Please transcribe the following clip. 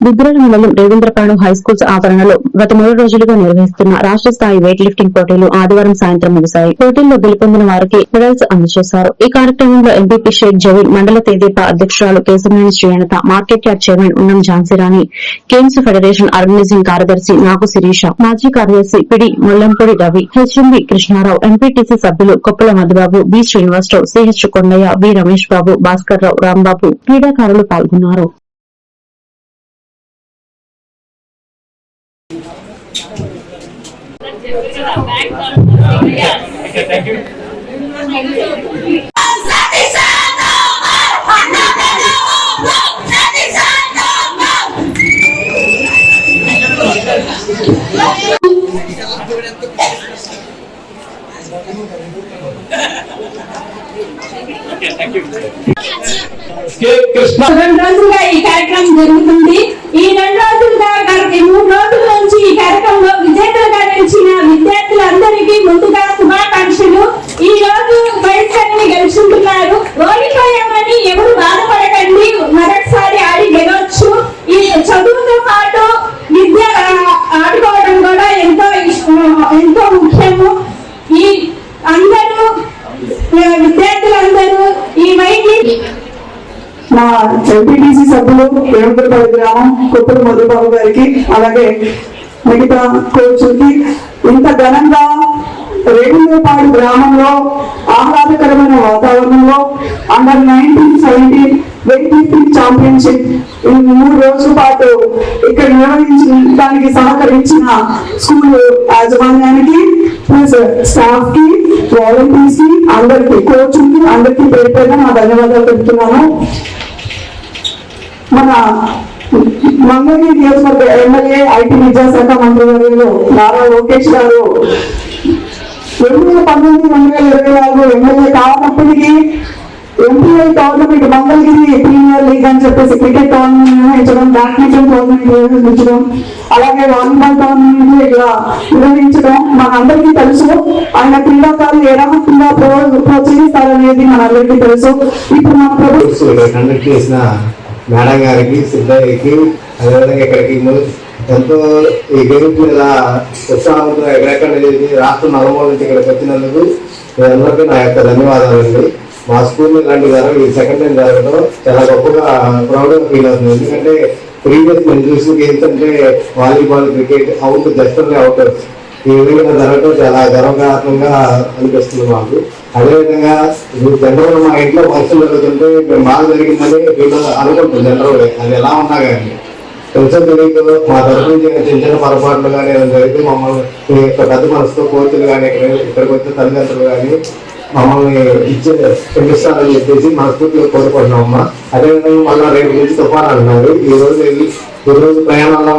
దుగ్గరాల మండలం Revendrapadu high schools ఆవరణలో గత మూడు రోజులుగా నిర్వహిస్తున్న రాష్ట్ర స్థాయి వెయిట్ లిఫ్టింగ్ పోటీలు ఆదివారం సాయంత్రం ముగిశాయి. పోటీల్లో గెలుపొందిన వారికి మెడల్స్ అందజేశారు. ఈ కార్యక్రమంలో ఎంపీపీ షేక్ జవీన్ మండల తేదీప అధ్యక్షురాలు Kesavaneni శ్రీయనత market yard chairman Unnam Jhansirani games federation organising కార్యదర్శి నాగు శిరీష మాజీ కార్యదర్శి PD Mullampudi Ravi HMB Krishnarao MPTC సభ్యులు Koppala Madhubabu B Srinivasarao CH Kondaiah V Ramesh Babu Bhaskar Rao Rambabu క్రీడాకారులు పాల్గొన్నారు. ఈ కార్యక్రమం జరుగుతుంది మా ఎంపీటీసీ సభ్యులు రేవంతపల్లి గ్రామం కొత్త మధుబాబు గారికి అలాగే మిగతా కోచులకి ఇంత ఘనంగా రేణుపాడు గ్రామంలో ఆహ్లాదకరమైన వాతావరణంలో under nineteen seventeen weight lifting championship ఈ మూడు రోజుల పాటు ఇక్కడ నిర్వహించడానికి సహకరించిన స్కూల్ యాజమాన్యానికి ప్లస్ స్టాఫ్కి వాలంటీర్స్కి అందరికి కోచ్కి అందరికి పేరు పేరు నా ధన్యవాదాలు పెడుతున్నాను మన మంగళగిరి నియోజకవర్గ ఎమ్మెల్యే ఐటీ విద్యాశాఖ మంత్రి వర్యులు నారా లోకేష్ గారు. రెండు వేల పంతొమ్మిది రెండు వేల ఇరవై నాలుగు MLA కావనప్పటికీ MPI tournament Mangalagiri Premier League అని చెప్పేసి క్రికెట్ టోర్నమెంట్ నిర్వహించడం బ్యాడ్మింటన్ టోర్నమెంట్ నిర్వహించడం అలాగే వాలీబాల్ టోర్నమెంట్ ఇలా నిర్వహించడం మనందరికీ తెలుసు. ఆయన క్రీడాకారులు ఏ రకంగా ప్రోత్సహిస్తారనేది మనందరికీ తెలుసు. ఇప్పుడు మన ప్రభుత్వం మేడం గారికి సిద్ధయ్యకి అదేవిధంగా ఇక్కడికి ఎంతో ఈ గెలుపు మీద ఉత్సాహంతో ఎక్కడెక్కడ చేసి రాష్ట్ర నలుమూల నుంచి ఇక్కడికి వచ్చినందుకు అందరికీ నా యొక్క ధన్యవాదాలు అండి. మా స్కూల్ ఇలాంటి జరగ ఈ సెకండ్ టైం జరగడం చాలా గొప్పగా ప్రౌడ్గా ఫీల్ అవుతుంది. ఎందుకంటే ప్రీవియస్ నేను చూసిన గేమ్స్ అంటే volleyball cricket out just out. ఈ విధంగా జరగడం చాలా గర్వకారణంగా అనిపిస్తుంది మాకు. అదేవిధంగా ఇప్పుడు జనరల్ మా ఇంట్లో ఫంక్షన్ జరుగుతుంటే మేము బాగా జరిగిందని వీళ్ళు అనుకుంటుంది జనరల్ అది ఎలా ఉన్నా కానీ కొంచెం తెలియదు మా తరఫు నుంచి చిన్న చిన్న పొరపాట్లు కానీ జరిగితే మమ్మల్ని మీ యొక్క పెద్ద మనసుతో కోర్టులు కానీ ఇక్కడ ఇక్కడికి వచ్చే తల్లిదండ్రులు కానీ మమ్మల్ని ఇచ్చే క్షమిస్తారని చెప్పేసి మనస్ఫూర్తిగా కోరుకుంటున్నాం అమ్మ అదేవిధంగా మళ్ళీ రేపు నుంచి తుఫాన్ అంటున్నారు. ఈ రోజు ఈ రోజు ప్రయాణాల్లో